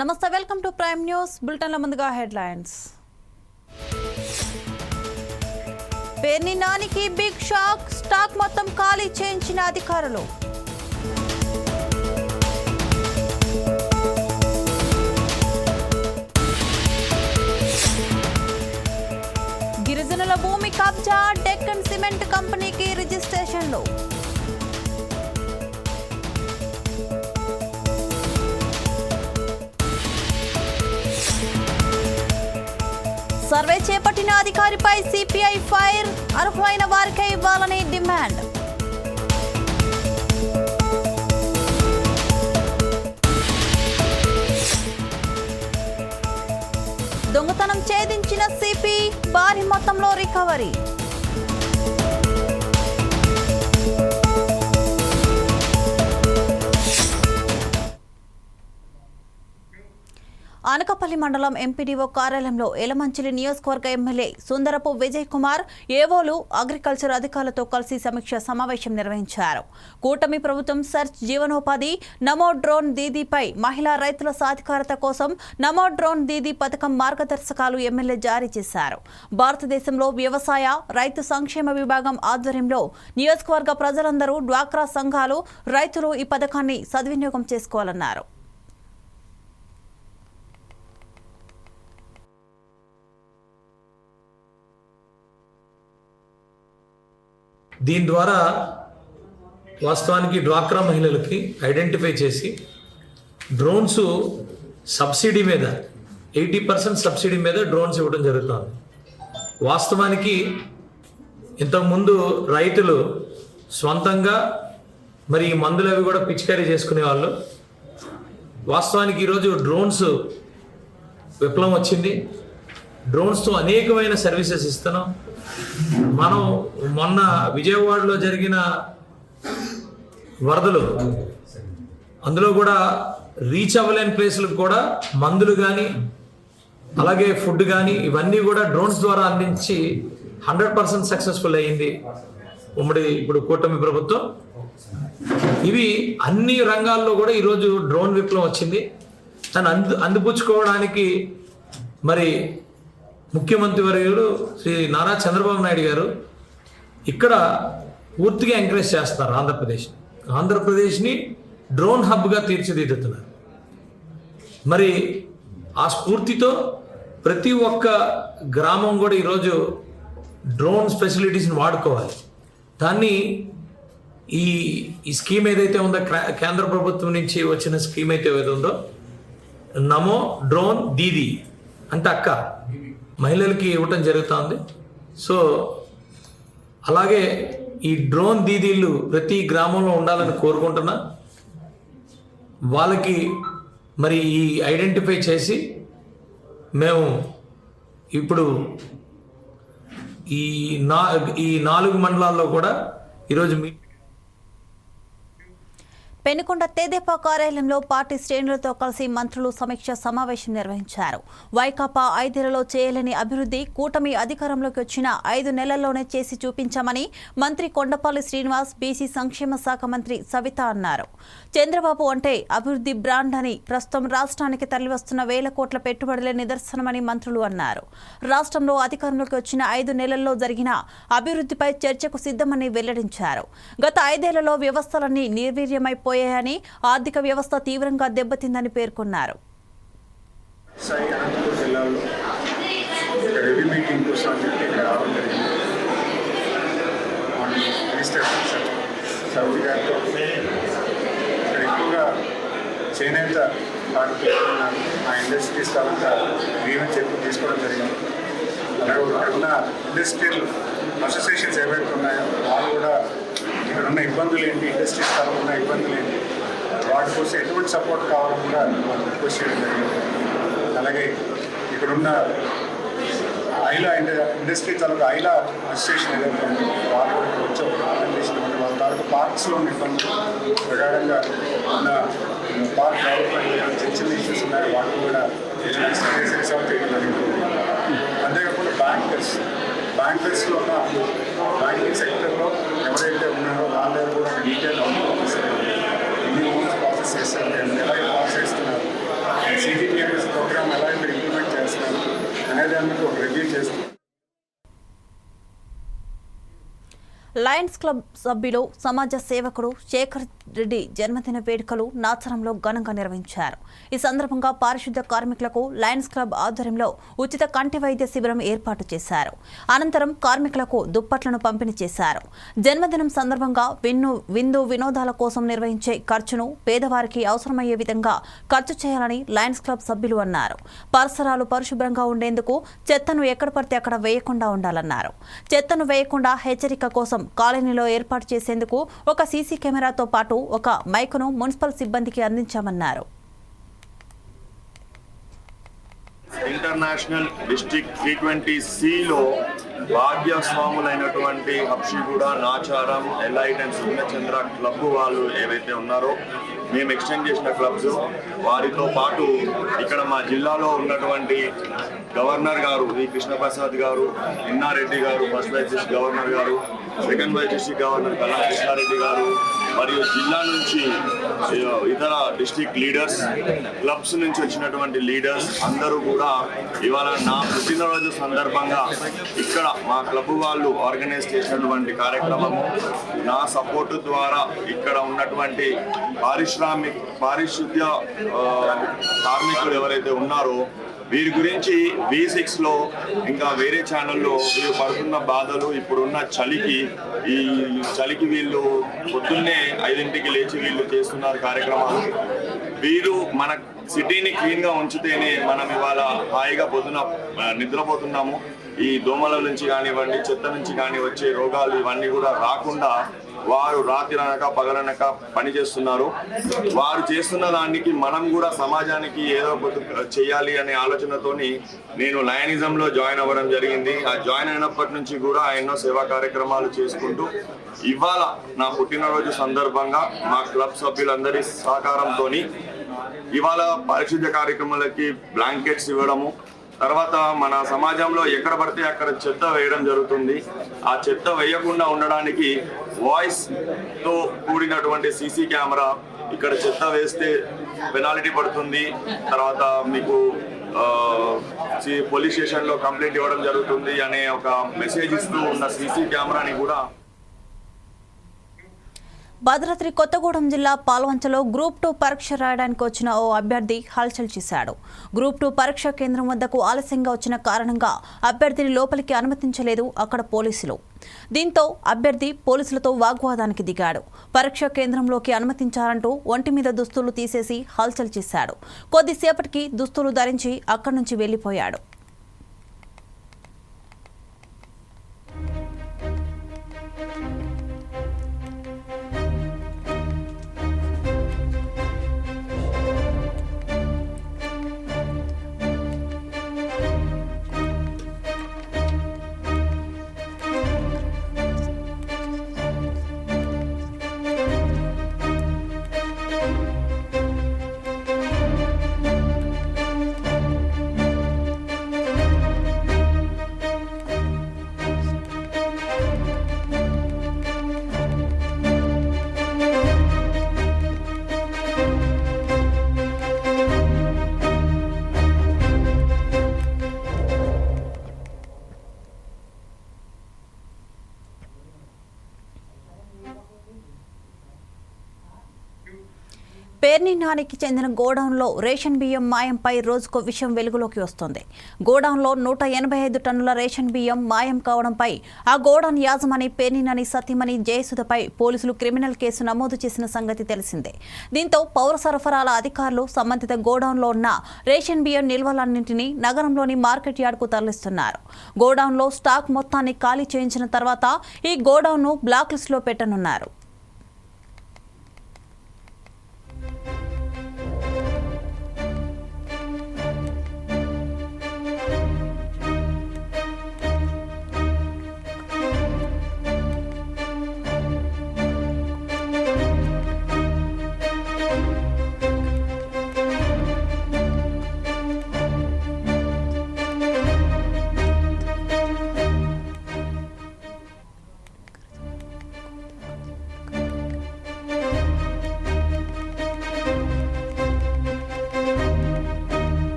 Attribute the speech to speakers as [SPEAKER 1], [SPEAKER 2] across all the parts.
[SPEAKER 1] నమస్తే welcome to prime news. బులెటిన్ల ముందుగా హెడ్లైన్స్. పేర్ని నానికి బిగ్ షాక్ స్టాక్ మొత్తం ఖాళీ చేయించిన అధికారులు. గిరిజనుల భూమి కబ్జా డెక్కన్ సిమెంట్ కంపెనీకి రిజిస్ట్రేషన్లు. సర్వే చేపట్టిన అధికారిపై సిపిఐ ఫైర్ అర్హులైన వారికే ఇవ్వాలని డిమాండ్. దొంగతనం ఛేదించిన సిపి భారీ మొత్తంలో రికవరీ. అనకపల్లి మండలం ఎంపీడీఓ కార్యాలయంలో ఎలమంచిలి నియోజకవర్గ ఎమ్మెల్యే సుందరపు విజయ్ కుమార్ ఏవోలు అగ్రికల్చర్ అధికారులతో కలిసి సమీక్ష సమావేశం నిర్వహించారు. కూటమి ప్రభుత్వం సెర్చ్ జీవనోపాధి నమో డ్రోన్ దీదీపై మహిళా రైతుల సాధికారత కోసం నమో డ్రోన్ దీదీ పథకం మార్గదర్శకాలు ఎమ్మెల్యే జారీ చేశారు. భారతదేశంలో వ్యవసాయ రైతు సంక్షేమ విభాగం ఆధ్వర్యంలో నియోజకవర్గ ప్రజలందరూ డ్వాక్రా సంఘాలు రైతులు ఈ పథకాన్ని సద్వినియోగం చేసుకోవాలన్నారు.
[SPEAKER 2] దీని ద్వారా వాస్తవానికి డ్వాక్రా మహిళలకి ఐడెంటిఫై చేసి డ్రోన్స్ సబ్సిడీ మీద ఎయిటీ పర్సెంట్ సబ్సిడీ మీద డ్రోన్స్ ఇవ్వడం జరుగుతుంది. వాస్తవానికి ఇంతకుముందు రైతులు సొంతంగా మరి ఈ మందులు అవి కూడా పిచికారీ చేసుకునే వాళ్ళు. వాస్తవానికి ఈరోజు డ్రోన్స్ విప్లవం వచ్చింది. డ్రోన్స్తో అనేకమైన సర్వీసెస్ ఇస్తున్నాం. మనం మొన్న విజయవాడలో జరిగిన వరదలు అందులో కూడా రీచ్ అవ్వలేని ప్లేసులకు కూడా మందులు కానీ అలాగే ఫుడ్ కానీ ఇవన్నీ కూడా డ్రోన్స్ ద్వారా అందించి హండ్రెడ్ పర్సెంట్ సక్సెస్ఫుల్ అయ్యింది ఉమ్మడి ఇప్పుడు కూటమి ప్రభుత్వం. ఇవి అన్ని రంగాల్లో కూడా ఈరోజు డ్రోన్ విప్లవం వచ్చింది. తను అందు అందిపుచ్చుకోవడానికి మరి ముఖ్యమంత్రి వర్యులు శ్రీ నారా చంద్రబాబు నాయుడు గారు ఇక్కడ పూర్తిగా ఎంకరేజ్ చేస్తారు ఆంధ్రప్రదేశ్ ఆంధ్రప్రదేశ్ని డ్రోన్ హబ్గా తీర్చిదిద్దుతున్నారు. మరి ఆ స్ఫూర్తితో ప్రతి ఒక్క గ్రామం కూడా ఈరోజు డ్రోన్ ఫెసిలిటీస్ని వాడుకోవాలి. దాన్ని ఈ ఈ స్కీమ్ ఏదైతే ఉందో కేంద్ర ప్రభుత్వం నుంచి వచ్చిన స్కీమ్ అయితే ఏదో ఉందో నమో డ్రోన్ దీది అంటే అక్క. మహిళలకి ఇవ్వటం జరుగుతుంది. సో అలాగే ఈ డ్రోన్ దీదీలు ప్రతి గ్రామంలో ఉండాలని కోరుకుంటున్నా. వాళ్ళకి మరి ఈ ఐడెంటిఫై చేసి మేము ఇప్పుడు ఈ నా ఈ నాలుగు మండలాల్లో కూడా ఈరోజు మీ
[SPEAKER 1] పెనుకొండ తెదేపా కార్యాలయంలో పార్టీ శ్రేణులతో కలిసి మంత్రులు సమీక్ష సమావేశం నిర్వహించారు. వైకాపా ఐదేళ్ళలో చేయలేని అభివృద్ధి కూటమి అధికారంలోకి వచ్చిన ఐదు నెలల్లోనే చేసి చూపించామని మంత్రి కొండపల్లి శ్రీనివాస్ బీసీ సంక్షేమ శాఖ మంత్రి సవిత అన్నారు. చంద్రబాబు అంటే అభివృద్ధి బ్రాండ్ అని ప్రస్తుతం రాష్ట్రానికి తరలివస్తున్న వేల కోట్ల పెట్టుబడులే నిదర్శనమని మంత్రులు అన్నారు. రాష్ట్రంలో అధికారంలోకి వచ్చిన ఐదు నెలల్లో జరిగిన అభివృద్ధిపై చర్చకు సిద్ధమని వెల్లడించారు. గత ఐదేళ్ళలో వ్యవస్థలన్నీ పడిపోయాయని ఆర్థిక వ్యవస్థ తీవ్రంగా దెబ్బతిందని పేర్కొన్నారు.
[SPEAKER 3] సౌదీ గారితో ఇక్కడ ఎక్కువగా చేనేత కార్మికులు ఆ ఇండస్ట్రీస్ తాలూకా గ్రీవెన్స్ ఎక్కువ తీసుకోవడం జరిగింది. అలాగే ఇక్కడ ఉన్న ఇండస్ట్రియల్ అసోసియేషన్స్ ఏవైతే ఉన్నాయో వాళ్ళు కూడా ఇక్కడ ఉన్న ఇబ్బందులు ఏంటి? ఇండస్ట్రీస్ తాలూకా ఉన్న ఇబ్బందులు ఏంటి? వాటి కోసం ఎటువంటి సపోర్ట్ కావాలని కూడా వాళ్ళు రిక్వెస్ట్ చేయడం జరిగింది. అలాగే ఇక్కడున్న ఐలా ఇండస్ట్రీ తాలూకా ఐలా అసోసియేషన్ ఏదైతే ఉందో వాళ్ళు వచ్చి ఒక ఆర్గనైజేషన్ వాళ్ళ. తాలూకా పార్క్స్లో ఉన్న ఇబ్బందులు ప్రకారంగా ఉన్న పార్క్ డెవలప్మెంట్ ఏమైనా చిన్న చిన్న ఇష్యూస్ ఉన్నాయో వాటిని కూడా చేయడం జరిగింది. అంతేకాకుండా బ్యాంకర్స్ బ్యాంకర్స్లో ఉన్న బ్యాంకింగ్ సెక్టర్లో ఎవరైతే ఉన్నారో వాళ్ళే కూడా డీటెయిల్ ఎన్ని మంత్స్ ప్రాసెస్ చేస్తారు ఎలా ప్రాసెస్ చేస్తున్నారు? సిటీపీఎంఎస్ ప్రోగ్రామ్ ఎలా ఇంప్లిమెంట్ చేస్తున్నారు? అనే ఒక రివ్యూ చేస్తున్నారు.
[SPEAKER 1] లయన్స్ క్లబ్ సభ్యులు సమాజ సేవకుడు శేఖర్ రెడ్డి జన్మదిన వేడుకలు నాచరంలో ఘనంగా నిర్వహించారు. ఈ సందర్భంగా పారిశుద్ధ కార్మికులకు లయన్స్ క్లబ్ ఆధ్వర్యంలో ఉచిత కంటి వైద్య శిబిరం ఏర్పాటు చేశారు. అనంతరం కార్మికులకు దుప్పట్లను పంపిణీ చేశారు. జన్మదినం సందర్భంగా విన్ను విందు వినోదాల కోసం నిర్వహించే ఖర్చును పేదవారికి అవసరమయ్యే విధంగా ఖర్చు చేయాలని లయన్స్ క్లబ్ సభ్యులు అన్నారు. పరిసరాలు పరిశుభ్రంగా ఉండేందుకు చెత్తను ఎక్కడ పడితే అక్కడ వేయకుండా ఉండాలన్నారు. చెత్తను వేయకుండా హెచ్చరిక కోసం కాలనీలో ఏర్పాటు చేసేందుకు ఒక సీసీ కెమెరాతో పాటు ఒక మైకును మున్సిపల్ సిబ్బందికి అందించామన్నారు.
[SPEAKER 4] ఇంటర్నేషనల్ డిస్ట్రిక్ట్ త్రీ ట్వంటీ సిలో భాగ్యస్వాములైనటువంటి Habsiguda Nacharam elite and Sunnachandra club వాళ్ళు ఏవైతే ఉన్నారో మేము ఎక్స్టెండ్ చేసిన క్లబ్స్ వారితో పాటు ఇక్కడ మా జిల్లాలో ఉన్నటువంటి గవర్నర్ గారు వి కృష్ణప్రసాద్ గారు ఇన్నారెడ్డి గారు ఫస్ట్ వైస్ గవర్నర్ గారు second vice district governor Kala Krishnareddy గారు మరియు జిల్లా నుంచి ఇతర డిస్టిక్ లీడర్స్ క్లబ్స్ నుంచి వచ్చినటువంటి లీడర్స్ అందరూ కూడా ఇవాళ నా పుట్టినరోజు సందర్భంగా ఇక్కడ మా క్లబ్ వాళ్ళు ఆర్గనైజ్ చేసినటువంటి కార్యక్రమము నా సపోర్టు ద్వారా ఇక్కడ ఉన్నటువంటి పారిశ్రామిక పారిశుద్ధ్య కార్మికులు ఎవరైతే ఉన్నారో వీరి గురించి వి సిక్స్లో ఇంకా వేరే ఛానల్లో వీరు పడుతున్న బాధలు ఇప్పుడున్న చలికి ఈ చలికి వీళ్ళు పొద్దున్నే ఐదింటికి లేచి వీళ్ళు చేస్తున్నారు కార్యక్రమాలు. వీరు మన సిటీని క్లీన్గా ఉంచితేనే మనం ఇవాళ హాయిగా పొద్దున నిద్రపోతున్నాము. ఈ దోమల నుంచి కానివ్వండి చెత్త నుంచి కానీ వచ్చే రోగాలు ఇవన్నీ కూడా రాకుండా వారు రాత్రి అనక పగలనక పని చేస్తున్నారు. వారు చేస్తున్న దానికి మనం కూడా సమాజానికి ఏదో చేయాలి అనే ఆలోచనతోని నేను లయనిజంలో జాయిన్ అవ్వడం జరిగింది. ఆ జాయిన్ అయినప్పటి నుంచి కూడా ఎన్నో సేవా కార్యక్రమాలు చేసుకుంటూ ఇవాళ నా పుట్టినరోజు సందర్భంగా మా క్లబ్ సభ్యులందరి సహకారంతో ఇవాళ పారిశుద్ధ్య కార్యక్రమాలకి బ్లాంకెట్స్ ఇవ్వడము తర్వాత మన సమాజంలో ఎక్కడ పడితే అక్కడ చెత్త వేయడం జరుగుతుంది. ఆ చెత్త వేయకుండా ఉండడానికి వాయిస్తో కూడినటువంటి సీసీ కెమెరా ఇక్కడ చెత్త వేస్తే పెనాల్టీ పడుతుంది. తర్వాత మీకు పోలీస్ స్టేషన్లో కంప్లైంట్ ఇవ్వడం జరుగుతుంది అనే ఒక మెసేజ్ ఇస్తూ ఉన్న సీసీ కెమెరాని కూడా
[SPEAKER 1] భద్రాద్రి కొత్తగూడెం జిల్లా పాల్వంచలో గ్రూప్ టూ పరీక్ష రాయడానికి వచ్చిన ఓ అభ్యర్థి హల్చల్ చేశాడు. గ్రూప్ టూ పరీక్ష కేంద్రం వద్దకు ఆలస్యంగా వచ్చిన కారణంగా అభ్యర్థిని లోపలికి అనుమతించలేదు అక్కడ పోలీసులు. దీంతో అభ్యర్థి పోలీసులతో వాగ్వాదానికి దిగాడు. పరీక్ష కేంద్రంలోకి అనుమతించారంటూ ఒంటి మీద దుస్తులు తీసేసి హల్చల్ చేశాడు. కొద్దిసేపటికి దుస్తులు ధరించి అక్కడి నుంచి వెళ్ళిపోయాడు పేర్నినానికి చెందిన గోడౌన్లో రేషన్ బియ్యం మాయంపై రోజుకో విషయం వెలుగులోకి వస్తోంది. గోడౌన్లో నూట ఎనభై ఐదు టన్నుల రేషన్ బియ్యం మాయం కావడంపై ఆ గోడౌన్ యాజమాని పేనినని సతీమణి జయసుధపై పోలీసులు క్రిమినల్ కేసు నమోదు చేసిన సంగతి తెలిసిందే. దీంతో పౌర సరఫరాల అధికారులు సంబంధిత గోడౌన్లో ఉన్న రేషన్ బియ్యం నిల్వలన్నింటినీ నగరంలోని మార్కెట్ యార్డ్కు తరలిస్తున్నారు. గోడౌన్లో స్టాక్ మొత్తాన్ని ఖాళీ చేయించిన తర్వాత ఈ గోడౌన్ను బ్లాక్ లిస్టులో పెట్టనున్నారు.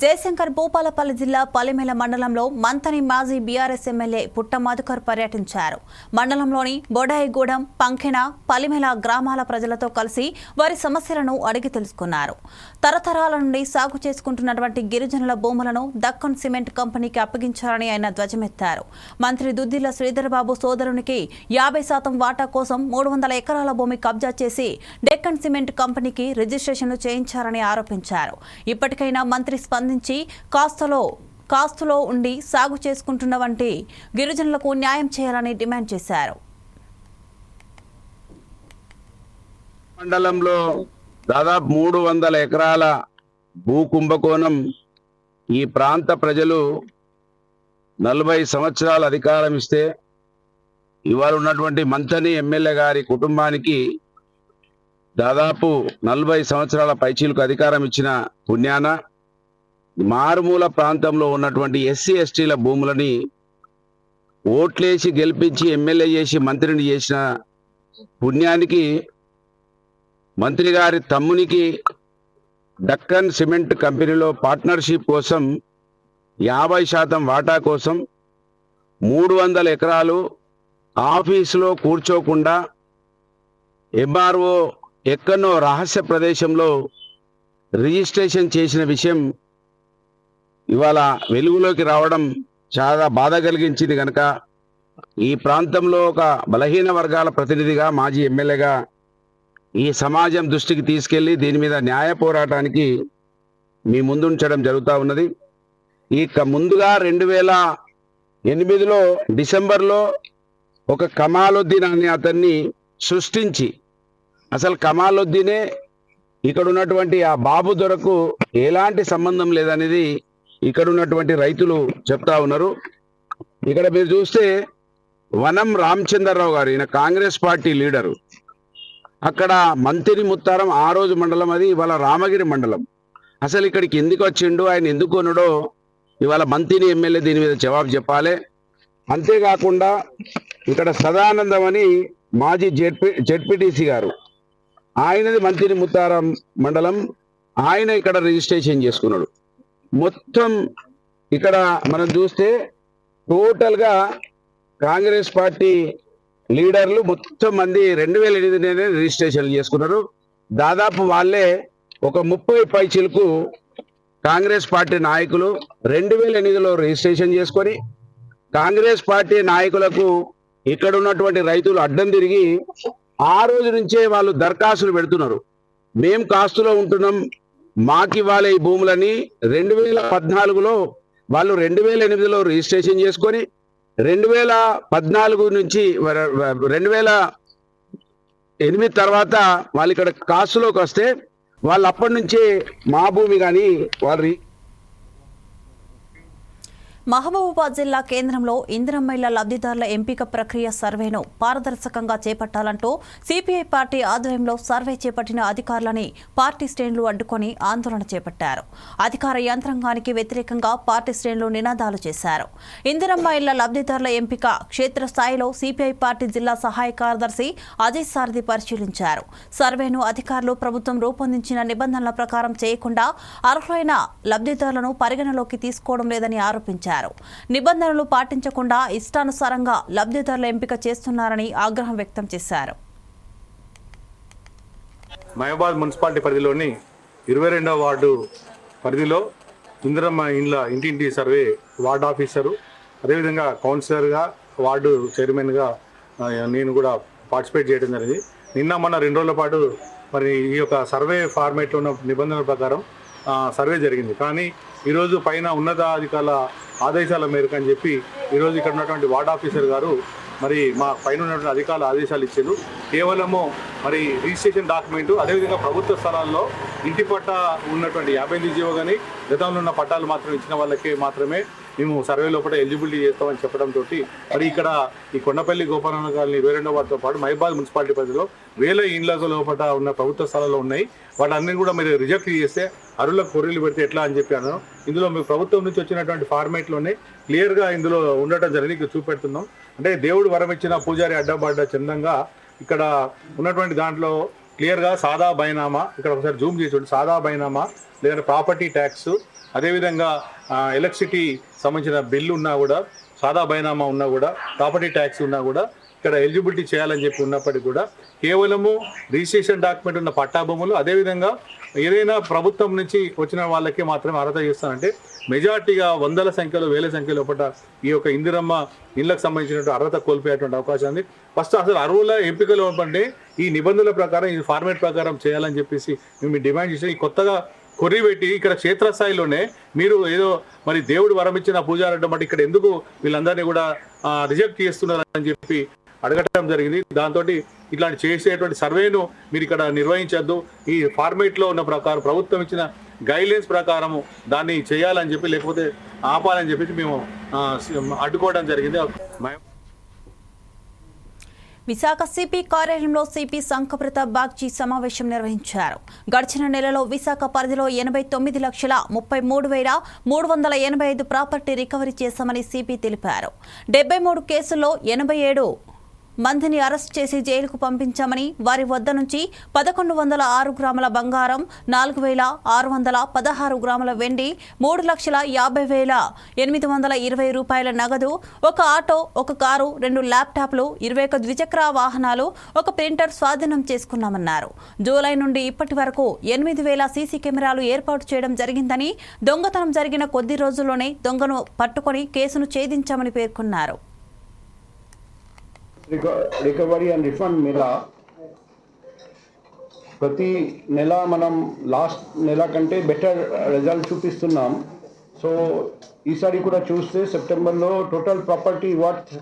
[SPEAKER 1] జయశంకర్ భూపాలపల్లి జిల్లా పలిమేల మండలంలో మంతని మాజీ బీఆర్ఎస్ ఎమ్మెల్యే పుట్ట మధుకర్ పర్యటించారు. మండలంలోని బొడాయిగూడెం పంకెన పలిమేల గ్రామాల ప్రజలతో కలిసి వారి సమస్యలను అడిగి తెలుసుకున్నారు. తరతరాల నుండి సాగు చేసుకుంటున్నటువంటి గిరిజనుల భూములను దక్కన్ సిమెంట్ కంపెనీకి అప్పగించారని ఆయన ధ్వజమెత్తారు. మంత్రి దుద్దిల శ్రీధర్బాబు సోదరునికి యాభై శాతం వాటా కోసం మూడు వందల ఎకరాల భూమి కబ్జా చేసి డెక్కన్ సిమెంట్ కంపెనీకి రిజిస్ట్రేషన్లు చేయించారని ఆరోపించారు. ఇప్పటికైనా మంత్రి స్పందించి కాస్తలో కాస్తులో ఉండి సాగు చేసుకుంటున్న వంటి గిరిజనులకు న్యాయం చేయాలని డిమాండ్ చేశారు.
[SPEAKER 5] మండలంలో దాదాపు మూడు వందల ఎకరాల భూ కుంభకోణం ఈ ప్రాంత ప్రజలు నలభై సంవత్సరాల అధికారం ఇస్తే ఇవాళ ఉన్నటువంటి మంతని ఎమ్మెల్యే గారి కుటుంబానికి దాదాపు నలభై సంవత్సరాల పైచీలకు అధికారం ఇచ్చిన పుణ్యాన మారుమూల ప్రాంతంలో ఉన్నటువంటి ఎస్సీ ఎస్టీల భూములని ఓట్లేసి గెలిపించి ఎమ్మెల్యే చేసి మంత్రిని చేసిన పుణ్యానికి మంత్రి గారి తమ్మునికి డక్కన్ సిమెంట్ కంపెనీలో పార్ట్నర్షిప్ కోసం యాభై శాతం వాటా కోసం మూడు వందల ఎకరాలు ఆఫీసులో కూర్చోకుండా ఎంఆర్ఓ ఎక్కడో రహస్య ప్రదేశంలో రిజిస్ట్రేషన్ చేసిన విషయం ఇవాళ వెలుగులోకి రావడం చాలా బాధ కలిగించింది కనుక ఈ ప్రాంతంలో ఒక బలహీన వర్గాల ప్రతినిధిగా మాజీ ఎమ్మెల్యేగా ఈ సమాజం దృష్టికి తీసుకెళ్ళి దీని మీద న్యాయ పోరాటానికి మీ ముందుంచడం జరుగుతూ ఉన్నది. ఇక ముందుగా రెండు వేల ఎనిమిదిలో డిసెంబర్లో ఒక కమాలుద్దీన్ అనే అతన్ని సృష్టించి అసలు కమాలుద్దీనే ఇక్కడ ఉన్నటువంటి ఆ బాబు దొరకు ఎలాంటి సంబంధం లేదనేది ఇక్కడ ఉన్నటువంటి రైతులు చెప్తా ఉన్నారు. ఇక్కడ మీరు చూస్తే వనం రామచంద్రరావు గారు ఈయన కాంగ్రెస్ పార్టీ లీడరు. అక్కడ మంతిని ముత్తారం ఆ రోజు మండలం అది ఇవాళ రామగిరి మండలం. అసలు ఇక్కడికి ఎందుకు వచ్చిండు ఆయన ఎందుకు ఉన్నాడో ఇవాళ మంతిని ఎమ్మెల్యే దీని మీద జవాబు చెప్పాలి. అంతేకాకుండా ఇక్కడ సదానందం అని మాజీ జెడ్పీ జెడ్పీటీసీ గారు. ఆయనది మంతిని ముత్తారం మండలం. ఆయన ఇక్కడ రిజిస్ట్రేషన్ చేసుకున్నాడు. మొత్తం ఇక్కడ మనం చూస్తే టోటల్గా కాంగ్రెస్ పార్టీ లీడర్లు మొత్తం మంది రెండు వేల ఎనిమిదిలోనే రిజిస్ట్రేషన్ చేసుకున్నారు. దాదాపు వాళ్ళే ఒక ముప్పై పైచీలకు కాంగ్రెస్ పార్టీ నాయకులు రెండు వేల ఎనిమిదిలో రిజిస్ట్రేషన్ చేసుకొని కాంగ్రెస్ పార్టీ నాయకులకు ఇక్కడ ఉన్నటువంటి రైతులు అడ్డం తిరిగి ఆ రోజు నుంచే వాళ్ళు దరఖాస్తులు పెడుతున్నారు. మేము కాస్తులో ఉంటున్నాం. మాకి వాళ్ళ ఈ భూములని రెండు వేల పద్నాలుగులో వాళ్ళు రెండు వేల ఎనిమిదిలో రిజిస్ట్రేషన్ చేసుకొని రెండు వేల పద్నాలుగు నుంచి వ- రెండు వేల ఎనిమిది తర్వాత వాళ్ళు ఇక్కడ కాసులోకి వస్తే వాళ్ళు అప్పటి నుంచే మా భూమి కానీ వాళ్ళు
[SPEAKER 1] మహబూబాబాద్ జిల్లా కేంద్రంలో ఇందిరమ్మ ఇళ్ళ లబ్ధిదారుల ఎంపిక ప్రక్రియ సర్వేను పారదర్శకంగా చేపట్టాలంటూ సిపిఐ పార్టీ ఆధ్వర్యంలో సర్వే చేపట్టిన అధికారులని పార్టీ శ్రేణులు అడ్డుకొని ఆందోళన చేపట్టారు. అధికార యంత్రాంగానికి వ్యతిరేకంగా పార్టీ శ్రేణులు నినాదాలు చేశారు. ఇందిరమ్మ ఇళ్ళ లబ్ధిదారుల ఎంపిక క్షేత్రస్థాయిలో సిపిఐ పార్టీ జిల్లా సహాయ కార్యదర్శి అజయ్ సారథి పరిశీలించారు. సర్వేను అధికారులు ప్రభుత్వం రూపొందించిన నిబంధనల ప్రకారం చేయకుండా అర్హులైన లబ్ధిదారులను పరిగణలోకి తీసుకోవడం లేదని ఆరోపించారు. నిబంధనలు పాటించకుండా ఇష్టానుసారంగా లబ్ధిదారుల ఎంపిక చేస్తున్నారని ఆగ్రహం వ్యక్తం చేశారు.
[SPEAKER 6] మహబాద్ మున్సిపాలిటీ పరిధిలోని ఇరవై రెండవ వార్డు పరిధిలో ఇందిరమ్మ ఇండ్ల ఇంటింటి సర్వే వార్డు ఆఫీసరు అదేవిధంగా కౌన్సిలర్గా వార్డు చైర్మన్గా నేను కూడా పార్టిసిపేట్ చేయడం జరిగింది. నిన్న మొన్న రెండు రోజుల పాటు మరి ఈ యొక్క సర్వే ఫార్మేట్లో ఉన్న నిబంధనల ప్రకారం సర్వే జరిగింది. కానీ ఈరోజు పైన ఉన్నతాధికారుల ఆదేశాల మేరకు అని చెప్పి ఈరోజు ఇక్కడ ఉన్నటువంటి వార్డ్ ఆఫీసర్ గారు మరి మా పైన ఉన్నటువంటి అధికారులు ఆదేశాలు ఇచ్చారు. కేవలము మరి రిజిస్ట్రేషన్ డాక్యుమెంట్ అదేవిధంగా ప్రభుత్వ స్థలాల్లో ఇంటి పట్టా ఉన్నటువంటి యాభై జీవో కానీ గతంలో ఉన్న పట్టాలు మాత్రం ఇచ్చిన వాళ్ళకే మాత్రమే మేము సర్వే లోపల ఎలిజిబిలిటీ చేస్తామని చెప్పడంతో మరి ఇక్కడ ఈ కొండపల్లి గోపాలన్న కాలనీ ఇరవై రెండో వాటితో పాటు మహిబాద్ మున్సిపాలిటీ పరిధిలో వేల ఇండ్లతో లోపల ఉన్న ప్రభుత్వ స్థలాల్లో ఉన్నాయి. వాటన్ని కూడా మీరు రిజెక్ట్ చేస్తే అరులకు కొర్రీలు పెడితే ఎట్లా అని చెప్పాను ఇందులో మీ ప్రభుత్వం నుంచి వచ్చినటువంటి ఫార్మేట్లోనే క్లియర్గా ఇందులో ఉండటం జరిగింది చూపెడుతున్నాం. అంటే దేవుడు వరం ఇచ్చిన పూజారి అడ్డబడ్డ చందంగా ఇక్కడ ఉన్నటువంటి దాంట్లో క్లియర్గా సాదా బైనామా ఇక్కడ ఒకసారి జూమ్ చేసి చూడండి సాదా బైనామా లేదంటే ప్రాపర్టీ ట్యాక్స్ అదేవిధంగా ఎలక్ట్రిసిటీ సంబంధించిన బిల్లు ఉన్నా కూడా సాదా బైనామా ఉన్నా కూడా ప్రాపర్టీ ట్యాక్స్ ఉన్నా కూడా ఇక్కడ ఎలిజిబిలిటీ చేయాలని చెప్పి ఉన్నప్పటికీ కూడా కేవలము రిజిస్ట్రేషన్ డాక్యుమెంట్ ఉన్న పట్టాభూములు అదేవిధంగా ఏదైనా ప్రభుత్వం నుంచి వచ్చిన వాళ్ళకి మాత్రమే అర్హత చేస్తానంటే మెజార్టీగా వందల సంఖ్యలో వేల సంఖ్యలో పట్ల ఈ యొక్క ఇందిరమ్మ ఇళ్ళకు సంబంధించినటువంటి అర్హత కోల్పోయేటువంటి అవకాశం ఉంది. ఫస్ట్ అసలు అరువుల ఎంపికలు అంటే ఈ నిబంధనల ప్రకారం ఈ ఫార్మేట్ ప్రకారం చేయాలని చెప్పేసి మేము డిమాండ్ చేసి కొత్తగా కొర్రి పెట్టి ఇక్కడ క్షేత్రస్థాయిలోనే మీరు ఏదో మరి దేవుడు వరం ఇచ్చిన పూజారడ్డం ఇక్కడ ఎందుకు వీళ్ళందరినీ కూడా రిజెక్ట్ చేస్తున్నారు అని చెప్పి అడగటం జరిగింది. దాంతో ఇట్లాంటి చేసేటువంటి సర్వేను మీరు ఇక్కడ నిర్వహించద్దు. ఈ ఫార్మేట్లో ఉన్న ప్రకారం ప్రభుత్వం ఇచ్చిన గైడ్లైన్స్ ప్రకారము దాన్ని చేయాలని చెప్పి లేకపోతే ఆపాలని చెప్పేసి మేము అడ్డుకోవడం జరిగింది.
[SPEAKER 1] విశాఖ సిపి కార్యాలయంలో సిపి శంఖప్రతాప్ బాగ్జీ సమావేశం నిర్వహించారు. గడిచిన నెలలో విశాఖ పరిధిలో ఎనభై తొమ్మిది లక్షల ముప్పై మూడు వేల మూడు వందల ఎనభై ఐదు ప్రాపర్టీ రికవరీ చేశామని సిపి తెలిపారు. డెబ్బై మూడు కేసుల్లో ఎనభై ఏడు మందిని అరెస్ట్ చేసి జైలుకు పంపించామని వారి వద్ద నుంచి పదకొండు వందల ఆరు గ్రాముల బంగారం నాలుగు వేల ఆరు వందల పదహారు గ్రాముల వెండి మూడు లక్షల యాభై వేల ఎనిమిది వందల ఇరవై రూపాయల నగదు ఒక ఆటో ఒక కారు రెండు ల్యాప్టాప్లు ఇరవై ఒక ద్విచక్ర వాహనాలు ఒక ప్రింటర్ స్వాధీనం చేసుకున్నామన్నారు. జూలై నుండి ఇప్పటి వరకు ఎనిమిది వేల సీసీ కెమెరాలు ఏర్పాటు చేయడం జరిగిందని దొంగతనం జరిగిన కొద్ది రోజుల్లోనే దొంగను పట్టుకొని కేసును ఛేదించామని పేర్కొన్నారు.
[SPEAKER 7] రికవరీ అండ్ రిఫండ్ మీద ప్రతి నెల మనం లాస్ట్ నెల కంటే బెటర్ రిజల్ట్ చూపిస్తున్నాం. సో ఈసారి కూడా చూస్తే సెప్టెంబర్లో టోటల్ ప్రాపర్టీ వర్త్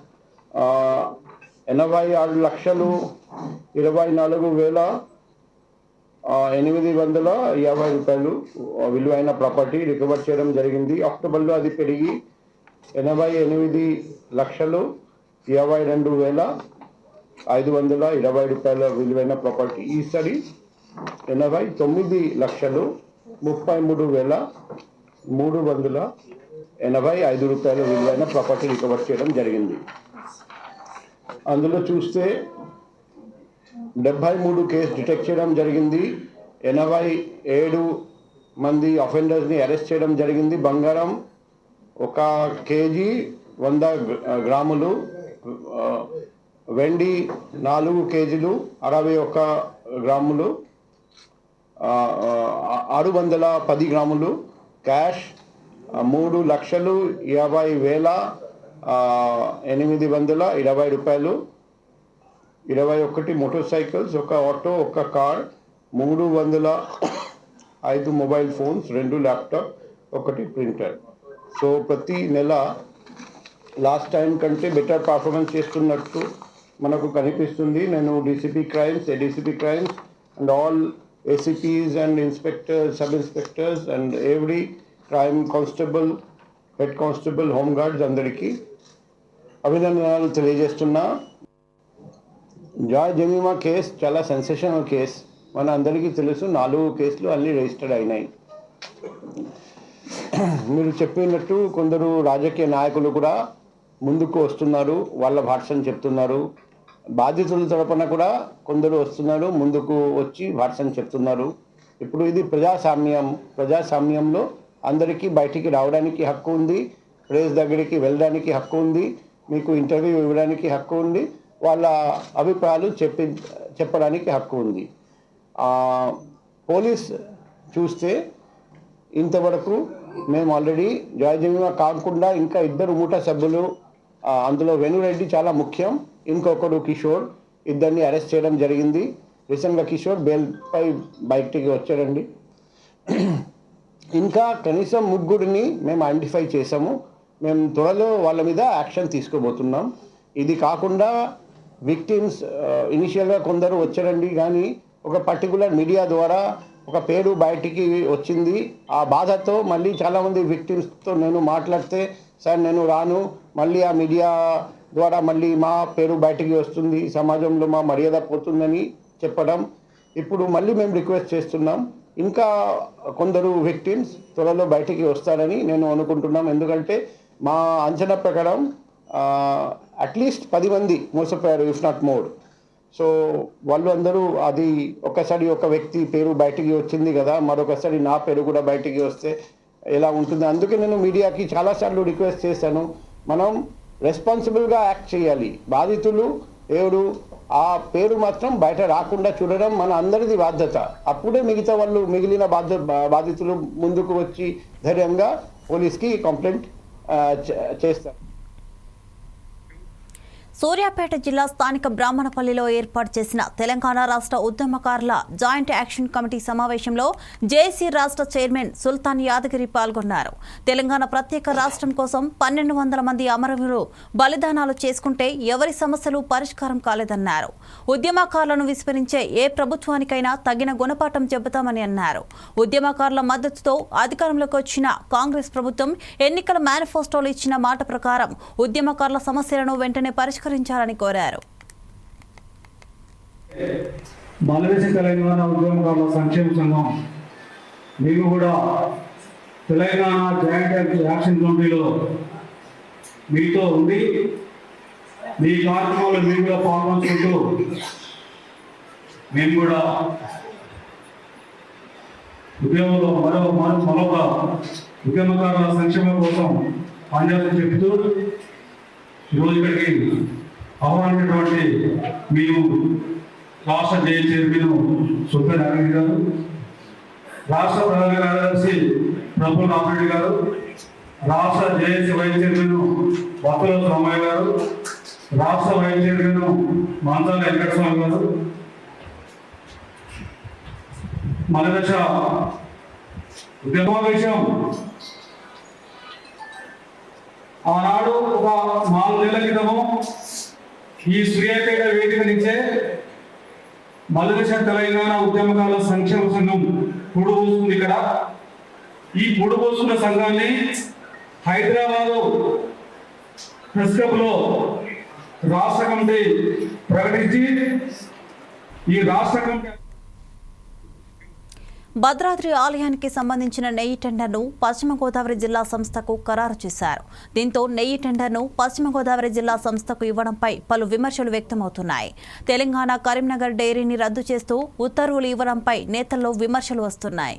[SPEAKER 7] ఎనభై ఆరు లక్షలు ఇరవై నాలుగు వేల ఎనిమిది వందల యాభై రూపాయలు విలువైన ప్రాపర్టీ రికవర్ చేయడం జరిగింది. అక్టోబర్లో అది పెరిగి ఎనభై ఎనిమిది లక్షలు ఇరవై రెండు వేల ఐదు వందల ఇరవై రూపాయల విలువైన ప్రాపర్టీ ఈసారి ఎనభై తొమ్మిది లక్షలు ముప్పై మూడు వేల మూడు వందల ఎనభై ఐదు రూపాయల విలువైన ప్రాపర్టీ రికవర్ చేయడం జరిగింది. అందులో చూస్తే డెబ్బై మూడు కేసు డిటెక్ట్ చేయడం జరిగింది. ఎనభై ఏడు మంది అఫెండర్స్ని అరెస్ట్ చేయడం జరిగింది. బంగారం ఒక కేజీ వంద గ్రాములు వెండి నాలుగు కేజీలు అరవై ఒక్క గ్రాములు ఆరు వందల పది గ్రాములు క్యాష్ మూడు లక్షలు యాభై వేల ఎనిమిది వందల ఇరవై రూపాయలు. ఇరవై ఒకటి మోటార్ సైకిల్స్ ఒక ఆటో ఒక కార్ మూడు వందల ఐదు మొబైల్ ఫోన్స్ రెండు ల్యాప్టాప్ ఒకటి ప్రింటర్. సో ప్రతి నెల లాస్ట్ టైం కంటే బెటర్ పర్ఫార్మెన్స్ చేస్తున్నట్టు మనకు కనిపిస్తుంది. నేను DCP crimes ADCP crimes and all ACPs and inspectors sub inspectors and every crime constable head constable home guards అందరికీ అభినందనలు తెలియజేస్తున్నా. జాయ్ జమీమా కేస్ చాలా సెన్సేషనల్ కేస్. మన అందరికీ తెలుసు నాలుగు కేసులు అన్నీ రిజిస్టర్డ్ అయినాయి. మీరు చెప్పినట్టు కొందరు రాజకీయ నాయకులు కూడా ముందుకు వస్తున్నారు వాళ్ళ భాషను చెప్తున్నారు. బాధితుల తరపున కూడా కొందరు వస్తున్నారు ముందుకు వచ్చి భాషను చెప్తున్నారు. ఇప్పుడు ఇది ప్రజాస్వామ్యం ప్రజాస్వామ్యంలో అందరికీ బయటికి రావడానికి హక్కు ఉంది ప్రెస్ దగ్గరికి వెళ్ళడానికి హక్కు ఉంది మీకు ఇంటర్వ్యూ ఇవ్వడానికి హక్కు ఉంది వాళ్ళ అభిప్రాయాలు చెప్పి చెప్పడానికి హక్కు ఉంది. పోలీస్ చూస్తే ఇంతవరకు మేము ఆల్రెడీ జయజమీమా కాకుండా ఇంకా ఇద్దరు మూట సభ్యులు అందులో వెనురెడ్డి చాలా ముఖ్యం. ఇంకొకడు కిషోర్. ఇద్దరిని అరెస్ట్ చేయడం జరిగింది. రీసెంట్గా కిషోర్ బెయిల్పై బయటికి వచ్చాడండి. ఇంకా కనీసం ముగ్గురిని మేము ఐడెంటిఫై చేసాము మేము త్వరలో వాళ్ళ మీద యాక్షన్ తీసుకోబోతున్నాం. ఇది కాకుండా విక్టిమ్స్ ఇనిషియల్గా కొందరు వచ్చారండి. కానీ ఒక పర్టికులర్ మీడియా ద్వారా ఒక పేరు బయటికి వచ్చింది. ఆ బాధతో మళ్ళీ చాలామంది విక్టిమ్స్తో నేను మాట్లాడితే సార్ నేను రాను. మళ్ళీ ఆ మీడియా ద్వారా మళ్ళీ మా పేరు బయటికి వస్తుంది. సమాజంలో మా మర్యాద పోతుందని చెప్పడం. ఇప్పుడు మళ్ళీ మేము రిక్వెస్ట్ చేస్తున్నాం. ఇంకా కొందరు విక్టిమ్స్ త్వరలో బయటికి వస్తారని నేను అనుకుంటున్నాం. ఎందుకంటే మా అంచనా ప్రకారం అట్లీస్ట్ పది మంది మోసపోయారు ఇఫ్ నాట్ మోర్. సో వాళ్ళు అందరూ అది ఒకసారి ఒక వ్యక్తి పేరు బయటికి వచ్చింది కదా మరొకసారి నా పేరు కూడా బయటికి వస్తే ఎలా ఉంటుంది? అందుకే నేను మీడియాకి చాలాసార్లు రిక్వెస్ట్ చేశాను. మనం రెస్పాన్సిబుల్గా యాక్ట్ చేయాలి. బాధితులు ఎవరు ఆ పేరు మాత్రం బయట రాకుండా చూడడం మన అందరిది బాధ్యత. అప్పుడే మిగతా వాళ్ళు మిగిలిన బాధ్య బాధితులు ముందుకు వచ్చి ధైర్యంగా పోలీస్కి కంప్లైంట్ చే- చేస్తారు.
[SPEAKER 1] సూర్యాపేట జిల్లా స్థానిక బ్రాహ్మణపల్లిలో ఏర్పాటు చేసిన తెలంగాణ రాష్ట్ర ఉద్యమకారుల జాయింట్ యాక్షన్ కమిటీ సమావేశంలో జేసీ రాష్ట్ర చైర్మన్ సుల్తాన్ యాదగిరి పాల్గొన్నారు. తెలంగాణ ప్రత్యేక రాష్ట్రం కోసం పన్నెండు వందల మంది అమరవీరులు బలిదానాలు చేసుకుంటే ఎవరి సమస్యలు పరిష్కారం కాలేదన్నారు. ఉద్యమకారులను విస్మరించే ఏ ప్రభుత్వానికైనా తగిన గుణపాఠం చెబుతామని అన్నారు. ఉద్యమకారుల మద్దతుతో అధికారంలోకి వచ్చిన కాంగ్రెస్ ప్రభుత్వం ఎన్నికల మేనిఫెస్టోలో ఇచ్చిన మాట ప్రకారం ఉద్యమకారుల సమస్యలను వెంటనే పరిష్కరించాలని కోరారు.
[SPEAKER 8] తెలంగాణ ఉద్యమకారుల సంక్షేమ సంఘం మేము కూడా తెలంగాణ జాయింట్ యాక్షన్ కమిటీలో మీతో ఉండి మీ కార్యక్రమంలో మేము కూడా పాల్గొంచుకుంటూ మేము కూడా ఉద్యమంలో మరో మరో మరొక ఉద్యమకారుల సంక్షేమం కోసం పనిచేస్తూ చెప్తూ ఈరోజు ఇక్కడికి ఆహ్వానించినటువంటి మేము రాష్ట్ర జైలు చైర్మన్ సుల్తాన్ అరవింద్ గారు రాష్ట్ర ప్రధాన కార్యదర్శి ప్రఫుల్ రామరెడ్డి గారు రాష్ట్ర JAC vice chairman Vattula Somaiah గారు రాష్ట్ర వైస్ చైర్మన్ మంచాల వెంకటస్వామి గారు మన దశ ఉద్యమావేశం ఆనాడు ఒక నాలుగు నెలల క్రితము ఈ సూర్యాపేట వేదిక నుంచే మల్లదశ తెలంగాణ ఉద్యమకాల సంక్షేమ సంఘం పొడిపోస్తుంది ఇక్కడ. ఈ పొడిపోస్తున్న సంఘాన్ని హైదరాబాద్ ప్రెస్ క్లబ్లో రాష్ట్ర కమిటీ ప్రకటించి ఈ రాష్ట్ర కమిటీ
[SPEAKER 1] భద్రాద్రి ఆలయానికి సంబంధించిన నెయ్యి టెండర్ను పశ్చిమ గోదావరి జిల్లా సంస్థకు ఖరారు చేశారు. దీంతో నెయ్యి టెండర్ను పశ్చిమ గోదావరి జిల్లా సంస్థకు ఇవ్వడంపై పలు విమర్శలు వ్యక్తమవుతున్నాయి. తెలంగాణ కరీంనగర్ డైరీని రద్దు చేస్తూ ఉత్తర్వులు ఇవ్వడంపై నేతల్లో విమర్శలు వస్తున్నాయి.